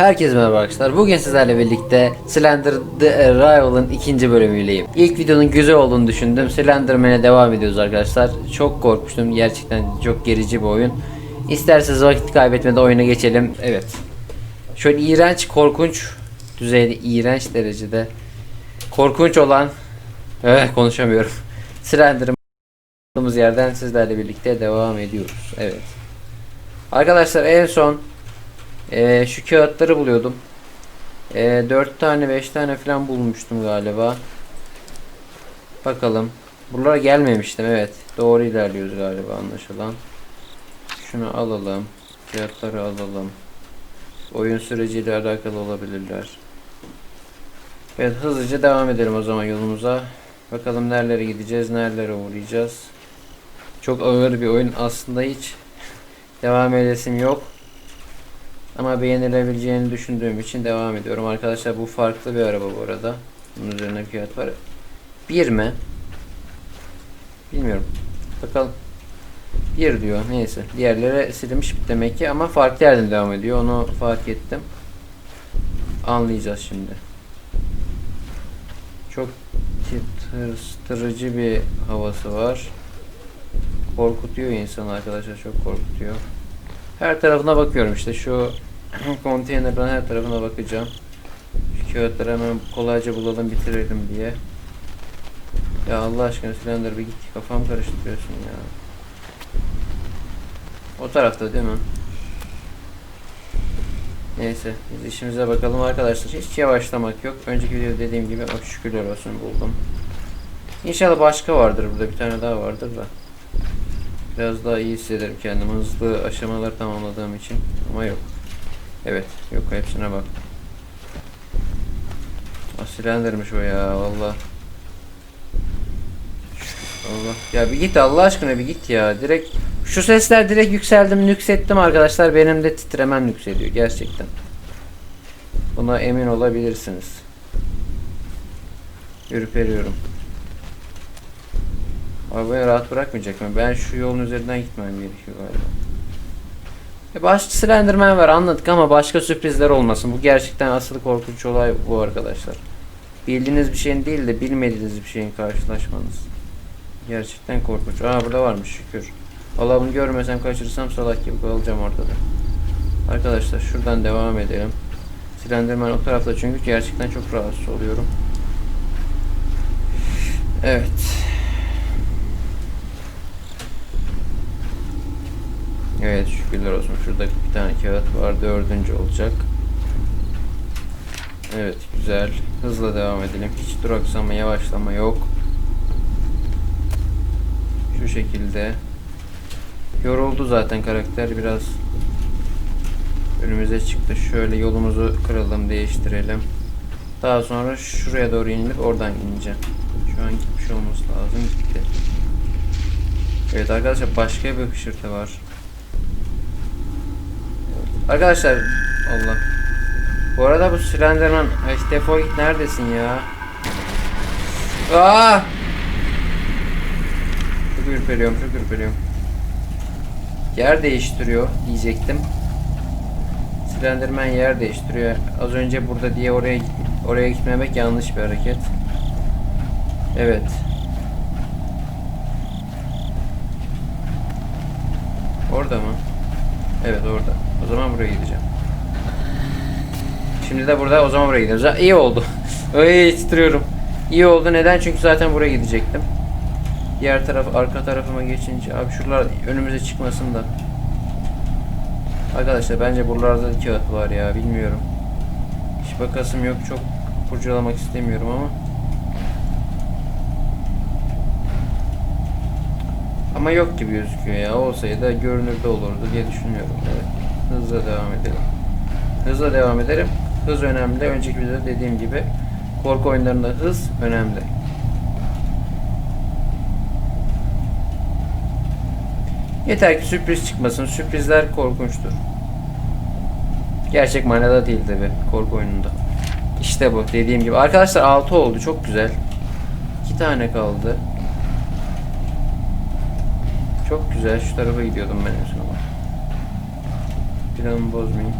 Herkese merhaba arkadaşlar. Bugün sizlerle birlikte Slender The Arrival'ın ikinci bölümüyleyim. İlk videonun güzel olduğunu düşündüm. Slenderman'e devam ediyoruz arkadaşlar. Çok korkmuştum. Gerçekten çok gerici bir oyun. İsterseniz vakit kaybetmeden oyuna geçelim. Evet. Şöyle iğrenç, korkunç düzeyde, iğrenç derecede korkunç olan eh, konuşamıyorum. Slenderman'ımız yerden sizlerle birlikte devam ediyoruz. Evet. Arkadaşlar en son ee, şu kağıtları buluyordum. Ee, 4 tane 5 tane falan bulmuştum galiba. Bakalım. Buralara gelmemiştim evet. Doğru ilerliyoruz galiba anlaşılan. Şunu alalım. Kağıtları alalım. Oyun süreciyle alakalı olabilirler. Evet hızlıca devam edelim o zaman yolumuza. Bakalım nerelere gideceğiz, nerelere uğrayacağız. Çok ağır bir oyun aslında hiç devam edesim yok. Ama beğenilebileceğini düşündüğüm için devam ediyorum. Arkadaşlar bu farklı bir araba bu arada. Bunun üzerine kağıt var. Bir mi? Bilmiyorum. Bakalım. Bir diyor. Neyse. Diğerleri silinmiş demek ki ama farklı yerden devam ediyor. Onu fark ettim. Anlayacağız şimdi. Çok tırstırıcı bir havası var. Korkutuyor insanı arkadaşlar. Çok korkutuyor. Her tarafına bakıyorum işte şu konteynerden her tarafına bakacağım. Şu kağıtları hemen kolayca bulalım bitirelim diye. Ya Allah aşkına Slender bir git kafam karıştırıyorsun ya. O tarafta değil mi? Neyse biz işimize bakalım arkadaşlar. Hiç yavaşlamak yok. Önceki videoda dediğim gibi oh, şükürler olsun buldum. İnşallah başka vardır burada bir tane daha vardır da. Biraz daha iyi hissederim kendimi hızlı aşamalar tamamladığım için ama yok. Evet yok hepsine bak. Asilendirmiş o ya valla. Allah. Ya bir git Allah aşkına bir git ya. Direkt şu sesler direkt yükseldim nüksettim arkadaşlar. Benim de titremem yükseliyor gerçekten. Buna emin olabilirsiniz. Ürperiyorum. Abi beni rahat bırakmayacak mı? Ben şu yolun üzerinden gitmem gerekiyor galiba. E başka Slenderman var anladık ama başka sürprizler olmasın. Bu gerçekten asıl korkunç olay bu arkadaşlar. Bildiğiniz bir şeyin değil de bilmediğiniz bir şeyin karşılaşmanız. Gerçekten korkunç. Aa burada varmış şükür. Valla bunu görmesem kaçırırsam salak gibi kalacağım ortada. Arkadaşlar şuradan devam edelim. Slenderman o tarafta çünkü gerçekten çok rahatsız oluyorum. Evet. Evet şükürler olsun. Şurada bir tane kağıt var. Dördüncü olacak. Evet güzel. Hızla devam edelim. Hiç duraksama yavaşlama yok. Şu şekilde. Yoruldu zaten karakter biraz. Önümüze çıktı. Şöyle yolumuzu kıralım değiştirelim. Daha sonra şuraya doğru inip oradan ineceğim. Şu an gitmiş olması lazım. Gitti. Evet arkadaşlar başka bir hışırtı var. Arkadaşlar Allah. Bu arada bu Slenderman Ay, defol git neredesin ya? Aa! Çok ürperiyorum, çok ürperiyorum. Yer değiştiriyor diyecektim. Slenderman yer değiştiriyor. Az önce burada diye oraya oraya gitmemek yanlış bir hareket. Evet. Orada mı? Evet orada. O zaman buraya gideceğim. Şimdi de burada o zaman buraya gidiyoruz. İyi oldu. Öyle titriyorum. İyi oldu. Neden? Çünkü zaten buraya gidecektim. Diğer taraf arka tarafıma geçince abi şuralar önümüze çıkmasın da. Arkadaşlar bence buralarda kağıt var ya bilmiyorum. Hiç bakasım yok çok kurcalamak istemiyorum ama. Ama yok gibi gözüküyor ya. Olsaydı görünürde olurdu diye düşünüyorum. Evet. Hızla devam edelim. Hızla devam edelim. Hız önemli. Önceki videoda dediğim gibi korku oyunlarında hız önemli. Yeter ki sürpriz çıkmasın. Sürprizler korkunçtur. Gerçek manada değil tabi korku oyununda. İşte bu dediğim gibi. Arkadaşlar 6 oldu. Çok güzel. 2 tane kaldı. Çok güzel. Şu tarafa gidiyordum ben en son. Planımı bozmayayım.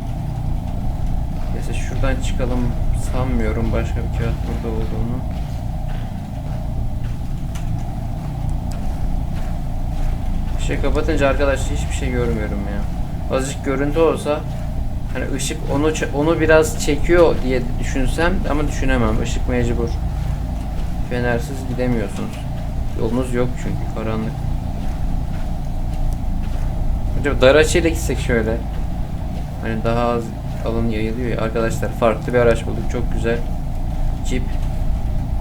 Şuradan çıkalım sanmıyorum başka bir kağıt burada olduğunu. Şey kapatınca arkadaşlar hiçbir şey görmüyorum ya. Azıcık görüntü olsa hani ışık onu onu biraz çekiyor diye düşünsem ama düşünemem. Işık mecbur. Fenersiz gidemiyorsunuz. Yolunuz yok çünkü karanlık. Acaba dar açıyla gitsek şöyle. Hani daha az alan yayılıyor ya. Arkadaşlar farklı bir araç bulduk. Çok güzel. Jeep.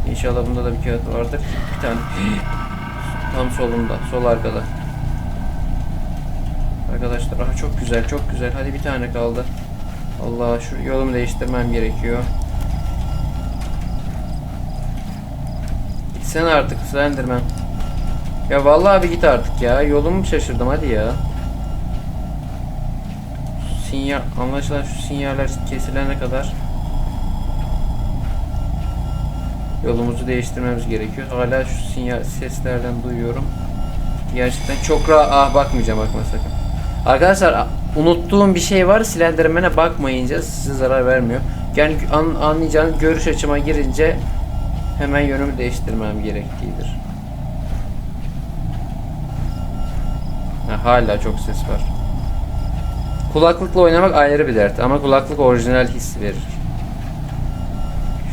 İnşallah bunda da bir kağıt vardır. Bir tane. Tam solunda. Sol arkada. Arkadaşlar aha çok güzel çok güzel. Hadi bir tane kaldı. Allah şu yolumu değiştirmem gerekiyor. Gitsene artık Slenderman. Ya vallahi bir git artık ya. Yolumu şaşırdım hadi ya. Sinyal anlaşılan şu sinyaller kesilene kadar yolumuzu değiştirmemiz gerekiyor. Hala şu sinyal seslerden duyuyorum. Gerçekten çok rahat. Ah bakmayacağım bakma sakın. Arkadaşlar unuttuğum bir şey var. Slenderman'e bakmayınca size zarar vermiyor. Yani an, anlayacağınız görüş açıma girince hemen yönümü değiştirmem gerektiğidir. Ha, hala çok ses var. Kulaklıkla oynamak ayrı bir dert ama kulaklık orijinal his verir.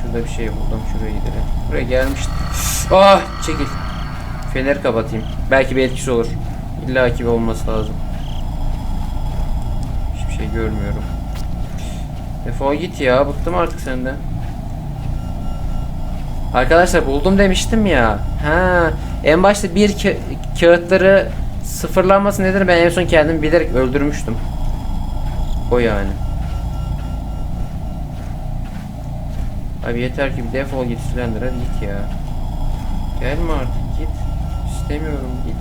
Şurada bir şey buldum. Şuraya gidelim. Buraya gelmiştim. Ah çekil. Feneri kapatayım. Belki bir etkisi olur. İlla ki olması lazım. Hiçbir şey görmüyorum. Defol git ya. Bıktım artık senden. Arkadaşlar buldum demiştim ya. Ha, en başta bir ka- kağıtları sıfırlanması nedir ben en son kendimi bilerek öldürmüştüm. O yani. Abi yeter ki bir defol git Slender hadi git ya. Gelme artık git. İstemiyorum git.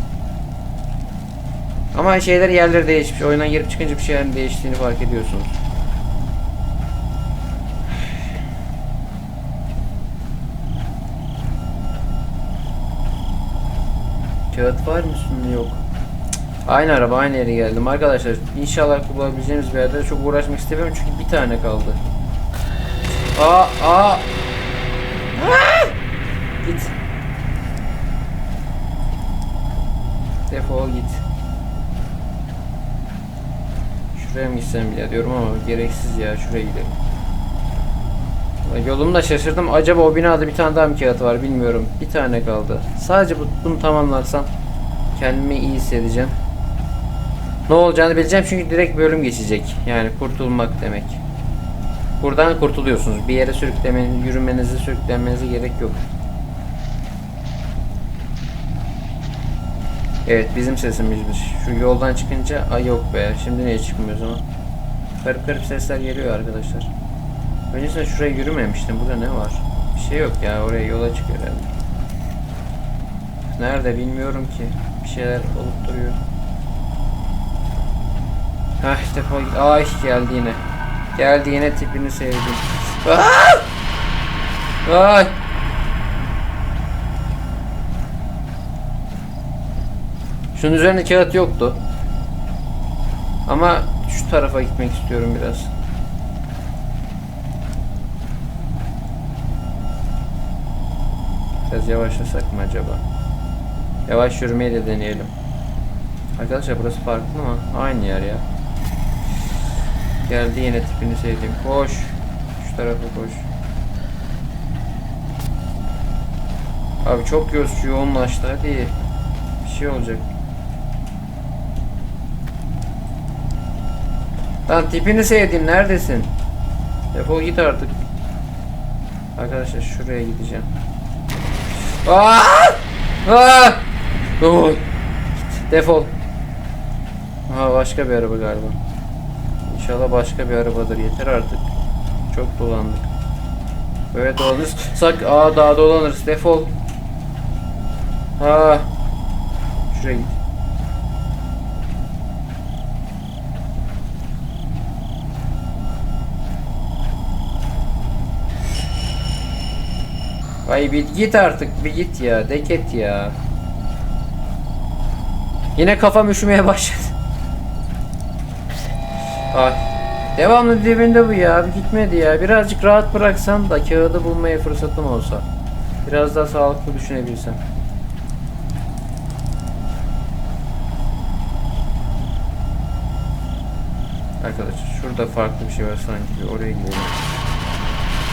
Ama şeyler yerleri değişmiş. Oyundan girip çıkınca bir şeylerin değiştiğini fark ediyorsunuz. Kağıt var mı üstünde yok. Aynı araba aynı yere geldim arkadaşlar. İnşallah bulabileceğimiz bir yerde çok uğraşmak istemiyorum çünkü bir tane kaldı. Aa aa. Aa! Git. Defol git. Şuraya mı gitsem bile diyorum ama gereksiz ya şuraya gidelim. Yolumda şaşırdım. Acaba o binada bir tane daha mı kağıt var bilmiyorum. Bir tane kaldı. Sadece bu- bunu tamamlarsam kendimi iyi hissedeceğim. Ne olacağını bileceğim çünkü direkt bölüm geçecek. Yani kurtulmak demek. Buradan kurtuluyorsunuz. Bir yere sürüklemeniz, yürümenize, sürüklenmenize gerek yok. Evet bizim sesimizmiş. Şu yoldan çıkınca ay yok be. Şimdi niye çıkmıyor o zaman? Garip garip sesler geliyor arkadaşlar. Öncesinde şuraya yürümemiştim. Burada ne var? Bir şey yok ya. Oraya yola çıkıyor herhalde. Nerede bilmiyorum ki. Bir şeyler olup duruyor. Hah defol git. Ay geldi yine. Geldi yine tipini sevdim. Aa! Ay. Şunun üzerinde kağıt yoktu. Ama şu tarafa gitmek istiyorum biraz. Biraz yavaşlasak mı acaba? Yavaş yürümeyi de deneyelim. Arkadaşlar burası farklı mı? Aynı yer ya. Geldi yine tipini sevdiğim. Koş. Şu tarafa koş. Abi çok göz yoğunlaştı hadi. Bir şey olacak. Lan tipini sevdiğim neredesin? Defol git artık. Arkadaşlar şuraya gideceğim. Aa! Aa! Git, Defol. Aha başka bir araba galiba. İnşallah başka bir arabadır. Yeter artık. Çok dolandık. Böyle dolanırız. Sak aa daha dolanırız. Defol. Ha. Şuraya git. Ay bir git artık bir git ya deket ya. Yine kafam üşümeye başladı. Ay. Devamlı dibinde bu ya. Gitmedi ya. Birazcık rahat bıraksan da kağıdı bulmaya fırsatım olsa. Biraz daha sağlıklı düşünebilsem. Arkadaşlar şurada farklı bir şey var sanki. Bir oraya gidelim.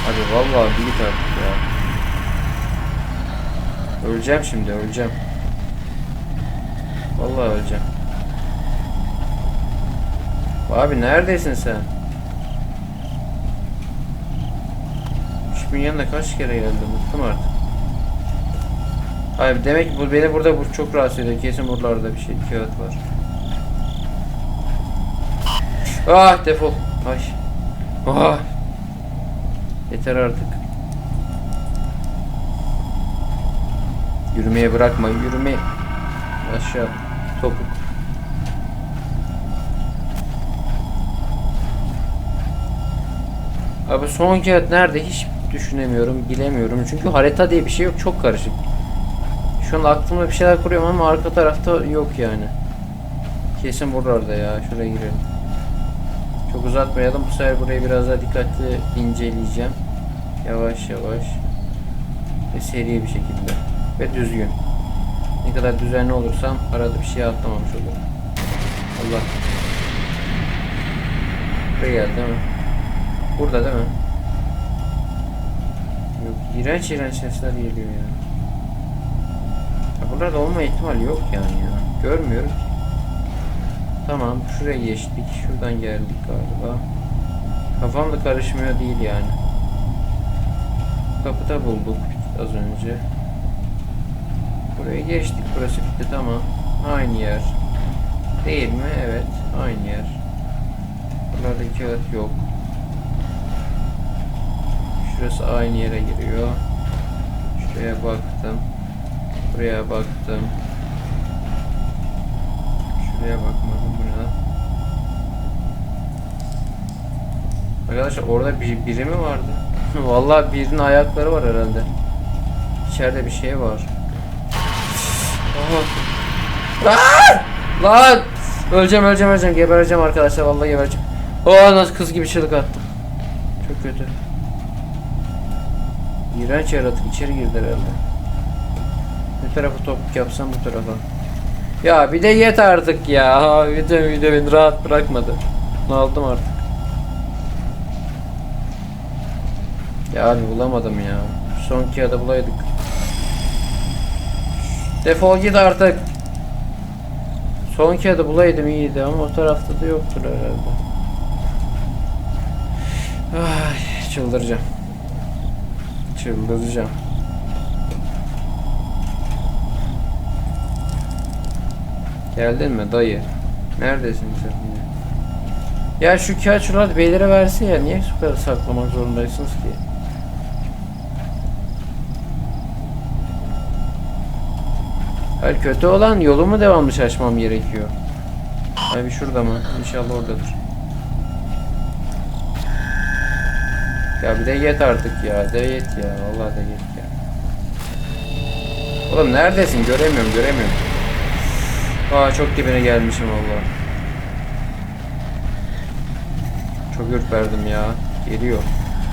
Hadi vallahi bir git artık ya. Öleceğim şimdi öleceğim. Vallahi öleceğim. Abi neredesin sen? 3000 yanına kaç kere geldim bıktım artık. Abi demek ki bu beni burada bu çok rahatsız ediyor. Kesin buralarda bir şey kağıt var. Ah defol. Ay. Ah. Yeter artık. Yürümeye bırakma. Yürüme. Aşağı. Topuk. Abi son kağıt nerede hiç düşünemiyorum, bilemiyorum. Çünkü harita diye bir şey yok, çok karışık. Şu an aklımda bir şeyler kuruyorum ama arka tarafta yok yani. Kesin buralarda ya, şuraya girelim. Çok uzatmayalım, bu sefer burayı biraz daha dikkatli inceleyeceğim. Yavaş yavaş. Ve seri bir şekilde. Ve düzgün. Ne kadar düzenli olursam arada bir şey atlamamış olurum. Allah. Buraya geldi değil mi? Burada değil mi? Yok, iğrenç iğrenç sesler geliyor ya. ya buralarda olma ihtimali yok yani ya. Görmüyorum. Tamam, şuraya geçtik. Şuradan geldik galiba. Kafam da karışmıyor değil yani. Kapıda bulduk az önce. Buraya geçtik. Burası bitti tamam. Aynı yer. Değil mi? Evet. Aynı yer. Buralarda kağıt yok. Şurası aynı yere giriyor. Şuraya baktım. Buraya baktım. Şuraya bakmadım buna. Arkadaşlar orada bir, biri mi vardı? Vallahi birinin ayakları var herhalde. İçeride bir şey var. Aha. Aa! Lan! Öleceğim öleceğim öleceğim gebereceğim arkadaşlar vallahi gebereceğim. Oh nasıl kız gibi çığlık attım. Çok kötü. İğrenç yaratık içeri girdi herhalde. Ne tarafa topuk yapsam bu tarafa. Ya bir de yet artık ya. Video video beni rahat bırakmadı. Bunu aldım artık. Ya abi bulamadım ya. Son kağıdı bulaydık. Defol git artık. Son kağıdı bulaydım iyiydi ama o tarafta da yoktur herhalde. Ay çıldıracağım. Çıldıracağım. Geldin mi dayı? Neredesin sen? Ya şu kağıt şuralarda beylere verse ya niye kadar saklamak zorundaysınız ki? Hayır kötü olan yolumu devamlı şaşmam gerekiyor. Abi şurada mı? İnşallah oradadır. Ya bir de yet artık ya. De yet ya. Vallahi de yet ya. Oğlum neredesin? Göremiyorum, göremiyorum. Aa çok dibine gelmişim vallahi. Çok ürperdim ya. Geliyor.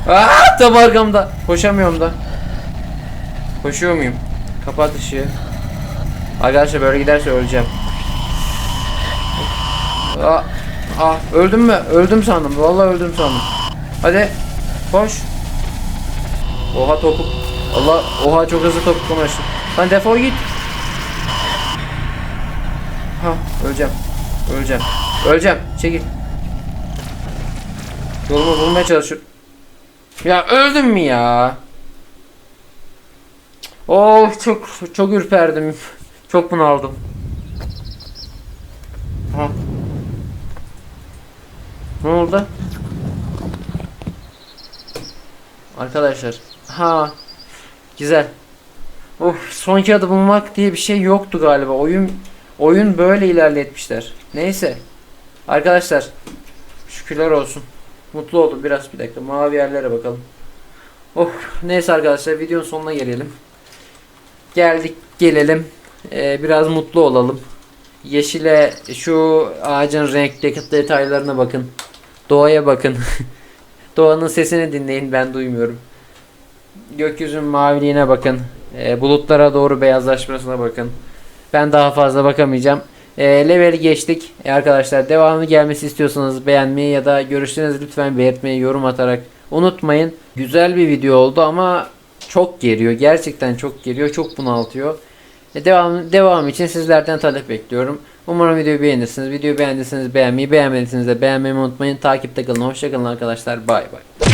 Aa tam arkamda. Koşamıyorum da. Koşuyor muyum? Kapat ışığı. Arkadaşlar böyle giderse öleceğim. Aa, aa öldüm mü? Öldüm sandım. Vallahi öldüm sandım. Hadi. Koş. Oha topuk. Allah oha çok hızlı topuklamaştım. Lan defol git. Ha öleceğim. Öleceğim. Öleceğim. Çekil. Yolumu bulmaya çalışıyorum. Ya öldüm mü ya? Of çok çok ürperdim. Çok bunaldım. Ha. Ne oldu? Arkadaşlar. Ha. Güzel. Of son kağıdı bulmak diye bir şey yoktu galiba. Oyun oyun böyle ilerletmişler. Neyse. Arkadaşlar. Şükürler olsun. Mutlu oldum biraz bir dakika. Mavi yerlere bakalım. Oh neyse arkadaşlar videonun sonuna gelelim. Geldik gelelim. Ee, biraz mutlu olalım. Yeşile şu ağacın renkteki detaylarına bakın. Doğaya bakın. Doğanın sesini dinleyin ben duymuyorum. Gökyüzünün maviliğine bakın. E, bulutlara doğru beyazlaşmasına bakın. Ben daha fazla bakamayacağım. E, level geçtik. E, arkadaşlar devamı gelmesi istiyorsanız beğenmeyi ya da görüşlerinizi lütfen belirtmeyi yorum atarak unutmayın. Güzel bir video oldu ama çok geriyor. Gerçekten çok geriyor. Çok bunaltıyor. E, devam, devam için sizlerden talep bekliyorum. Umarım videoyu beğenirsiniz. Videoyu beğendiyseniz beğenmeyi, beğenmediyseniz de beğenmeyi unutmayın. Takipte kalın. Hoşçakalın arkadaşlar. Bay bay.